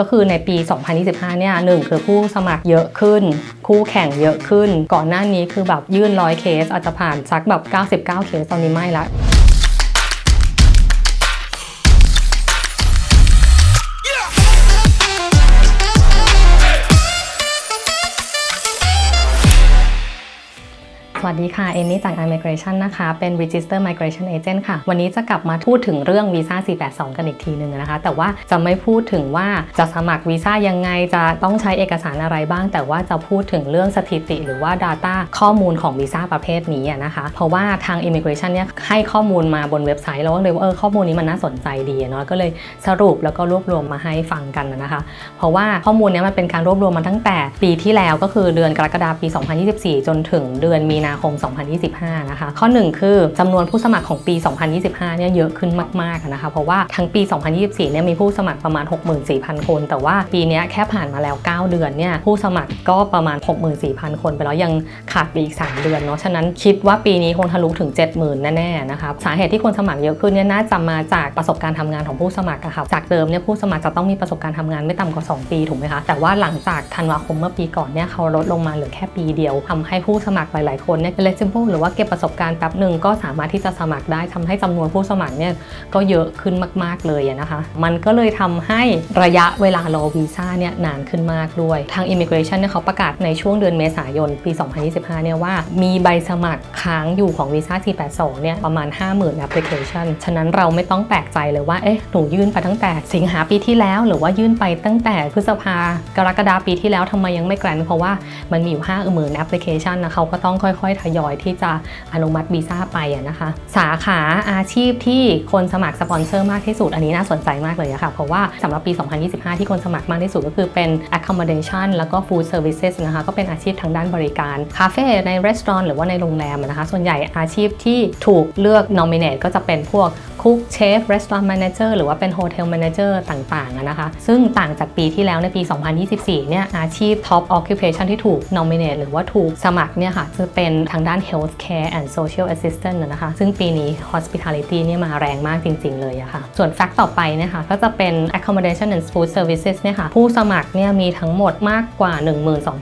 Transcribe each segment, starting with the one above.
ก็คือในปี 2025 เนี่ยหนึ่งคือผู้สมัครเยอะขึ้น คู่แข่งเยอะขึ้น ก่อนหน้านี้คือแบบยื่นร้อยเคสอาจจะผ่านสักแบบ 99 เคสตอนนี้ไม่ละ วัสดีค่ะ เอมี่จาก iMigration นะคะ เป็น register migration agent ค่ะ วันนี้จะกลับมาพูดถึงเรื่องวีซ่า 482 กันอีกทีหนึ่งนะคะ แต่ว่าจะไม่พูดถึงว่าจะสมัครวีซ่ายังไง จะต้องใช้เอกสารอะไรบ้าง แต่ว่าจะพูดถึงเรื่องสถิติ หรือว่า Data ข้อมูลของวีซ่าประเภทนี้นะคะ เพราะว่าทาง immigration เนี่ยให้ข้อมูลมาบนเว็บไซต์แล้วก็เลยว่าเออข้อมูลนี้มันน่าสนใจดีเนาะ ก็เลยสรุปแล้วก็รวบรวมมาให้ฟังกันนะคะ เพราะว่าข้อมูลนี้มันเป็นการรวบรวมมาตั้งแต่ปีที่แล้วก็คือเดือนกรกฎาคมปี 2024 จนถึงเดือนมีนาคม 2025 นะคะ ข้อ 1 คือจำนวนผู้สมัครของปี 2025 เนี่ยเยอะขึ้นมากๆนะคะ เพราะว่าทั้งปี 2024 เนี่ยมีผู้สมัครประมาณ 64,000 คน แต่ว่าปีนี้แค่ผ่านมาแล้ว 9 เดือนเนี่ยผู้สมัครก็ประมาณ 64,000 คน ไปแล้วยังขาดไปอีก 3 เดือนเนาะ ฉะนั้นคิดว่าปีนี้คงทะลุถึง 70,000 แน่ๆนะคะสาเหตุที่คนสมัครเยอะขึ้นเนี่ยน่าจะมาจากประสบการณ์ทำงานของผู้สมัครอะค่ะ จากเดิมเนี่ยผู้สมัครจะต้องมีประสบการณ์ทำงานไม่ต่ำกว่า 2 ปีถูกไหมคะ แต่ว่าหลังจากธันวาคมเมื่อปีก่อนเนี่ยเขาลดลงมาเหลือแค่ปีเดียวทำให้ผู้สมัครหลาย ๆ คนเนี่ย eligible หรือว่าเก็บประสบการณ์แป๊บหนึ่งก็สามารถที่จะสมัครได้ทำให้จำนวนผู้สมัครเนี่ยก็เยอะขึ้นมากๆเลยนะคะ มันก็เลยทำให้ระยะเวลารอวีซ่าเนี่ยนานขึ้นมากด้วย ทาง Immigration เนี่ยเขาประกาศในช่วงเดือนเมษายนปี 2025 เนี่ยว่ามีใบสมัครค้างอยู่ของวีซ่า T82 เนี่ยประมาณ 50,000 application ฉะนั้นเราไม่ต้องแปลกใจเลยว่า เอ๊ะ หนูยื่นไปตั้งแต่สิงหาปีที่แล้ว หรือว่ายื่นไปตั้งแต่พฤษภากรกฎาปีที่แล้วทำไมยังไม่แกรนเพราะว่ามันมีอยู่50,000 application นะเขาก็ต้องค่อยๆทยอยที่จะอนุมัติวีซ่าไปนะคะ สาขาอาชีพที่คนสมัครสปอนเซอร์มากที่สุด อันนี้น่าสนใจมากเลยะค่ะ เพราะว่าสำหรับปี 2025 ที่คนสมัครมากที่สุดก็คือเป็น accommodation แล้วก็ food services นะคะ ก็เป็นอาชีพทางด้านบริการ คาเฟ่ในรีสอร์ทหรือว่าในโรงแรมนะคะ ส่วนใหญ่อาชีพที่ถูกเลือก nominate ก็จะเป็นพวกคุกเชฟรีสอร์ทแมเนเจอร์หรือว่าเป็นโฮเทลแมเนเจอร์ต่างๆนะคะ ซึ่งต่างจากปีที่แล้วในปี 2024 เนี่ยอาชีพ top occupation ที่ถูก nominate หรือว่าถูกสมัครเนี่ยค่ะจะเป็นทางด้าน healthcare and social assistant อะนะคะ ซึ่งปีนี้ hospitality เนี่ยมาแรงมากจริง ๆ เลยอะค่ะ ส่วนแฟกต์ต่อไปเนะคะก็จะเป็น accommodation and food services เนี่ยค่ะ ผู้สมัครเนี่ยมีทั้งหมดมากกว่า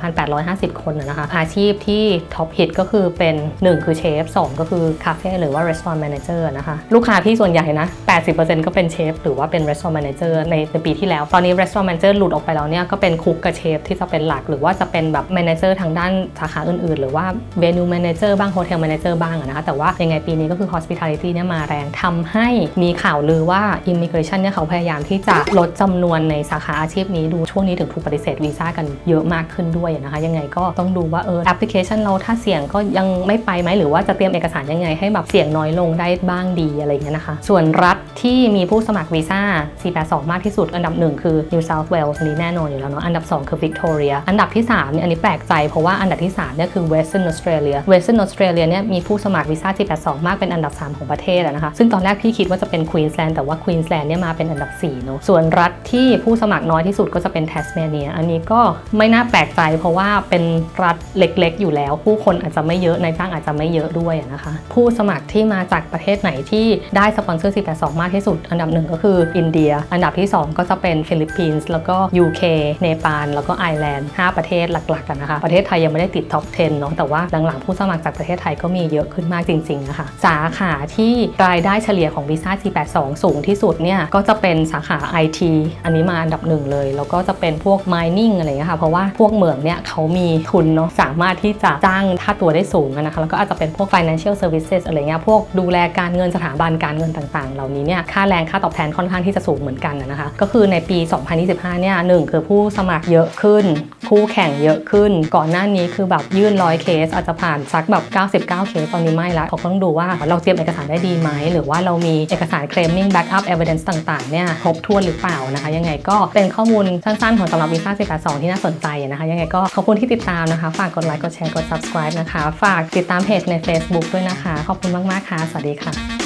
12,850 คนอะนะคะ อาชีพที่ top hit ก็คือเป็น 1 คือเชฟ 2 ก็คือคาเฟ่หรือว่า restaurant manager นะคะ ลูกค้าที่ส่วนใหญ่นะ 80%ก็เป็นเชฟหรือว่าเป็น restaurant manager ในในปีที่แล้ว ตอนนี้ restaurant manager หลุดออกไปแล้วเนี่ยก็เป็นคุกกับเชฟที่จะเป็นหลัก หรือว่าจะเป็นแบบ manager ทางด้านสาขาอื่น ๆ หรือว่า venue manager บ้าง hotel manager บ้างอนะคะแต่ว่ายังไงปีนี้ก็คือ hospitality เนี่ยมาแรงทำให้มีข่าวลือว่า immigration เนี่ยเขาพยายามที่จะลดจำนวนในสาขาอาชีพนี้ดูช่วงนี้ถึงถูกปฏิเสธวีซ่ากันเยอะมากขึ้นด้วยนะคะ ยังไงก็ต้องดูว่าเออแอปพลิเคชันเราถ้าเสี่ยงก็ยังไม่ไปไหมหรือว่าจะเตรียมเอกสารยังไงให้แบบเสี่ยงน้อยลงได้บ้างดีอะไรอย่างเงี้ยนะคะ ส่วนรัฐที่มีผู้สมัครวีซ่า 482 มากที่สุด อันดับ 1 คือ New South Wales อันนี้แน่นอนอยู่แล้วเนาะอันดับ 2 คือ Victoria อันดับที่3เนี่ยอันนี้แปลกใจเพราะว่าอันดับที่3เนี่ยคือ Western Australia Western Australia เนี่ยมีผู้สมัครวีซ่า482 มากเป็นอันดับ 3 ของประเทศนะคะซึ่งตอนแรกพี่คิดว่าจะเป็น Queensland แต่ว่า Queensland เนี่ยมาเป็นอันดับ4เนาะส่วนรัฐที่ผู้สมัครน้อยที่สุดก็จะเป็น Tasmania อันนี้ก็ไม่น่าแปลกใจเพราะว่าเป็นรัฐเล็กๆ อยู่แล้ว ผู้คนอาจจะไม่เยอะนายจ้างอาจจะไม่เยอะด้วยนะคะ ผู้สมัครที่มาจากประเทศไหนที่ได้สปอนเซอร์482 มากที่สุด อันดับหนึ่งก็คืออินเดีย อันดับที่ 2 ก็จะเป็นฟิลิปปินส์แล้วก็ UK เนปาลแล้วก็ไอร์แลนด์5ประเทศหลักๆกันนะคะประเทศไทยยังไม่ได้ติดท็อป 10 เนาะแต่ว่าหลังๆผู้สมัครจากประเทศไทยก็มีเยอะขึ้นมากจริงๆนะคะสาขาที่รายได้เฉลี่ยของวีซ่า482 สูงที่สุดเนี่ยก็จะเป็นสาขา IT อันนี้มาอันดับหนึ่งเลย แล้วก็จะเป็นพวก mining อะไรเงี้ยค่ะเพราะว่าพวกเหมืองเนี่ยเขามีทุนเนาะสามารถที่จะจ้างค่าตัวได้สูงนะคะแล้วก็อาจจะเป็นพวก financial services อะไรเงี้ยพวกดูแลการเงินสถาบันการเงินต่างๆ เหล่านี้เนี่ยค่าแรงค่าตอบแทนค่อนข้างที่จะสูงเหมือนกันนะคะก็คือในปี 2025เนี่ยหนึ่งคือผู้สมัครเยอะขึ้น คู่แข่งเยอะขึ้น ก่อนหน้านี้คือแบบยื่นร้อยเคส อาจจะผ่านสักแบบ 99 เคสตอนนี้ไม่ละเขาต้องดูว่าเราเตรียมเอกสารได้ดีไหม หรือว่าเรามีเอกสาร claiming backup evidence ต่างๆเนี่ยครบถ้วนหรือเปล่านะคะ ยังไงก็เป็นข้อมูลสั้นๆ ของสำหรับวีซ่า482ที่น่าสนใจนะคะ ยังไงก็ขอบคุณที่ติดตามนะคะ ฝากกดไลค์กดแชร์กด subscribe นะคะ ฝากติดตามเพจใน Facebook ด้วยนะคะ ขอบคุณมากๆค่ะ สวัสดีค่ะ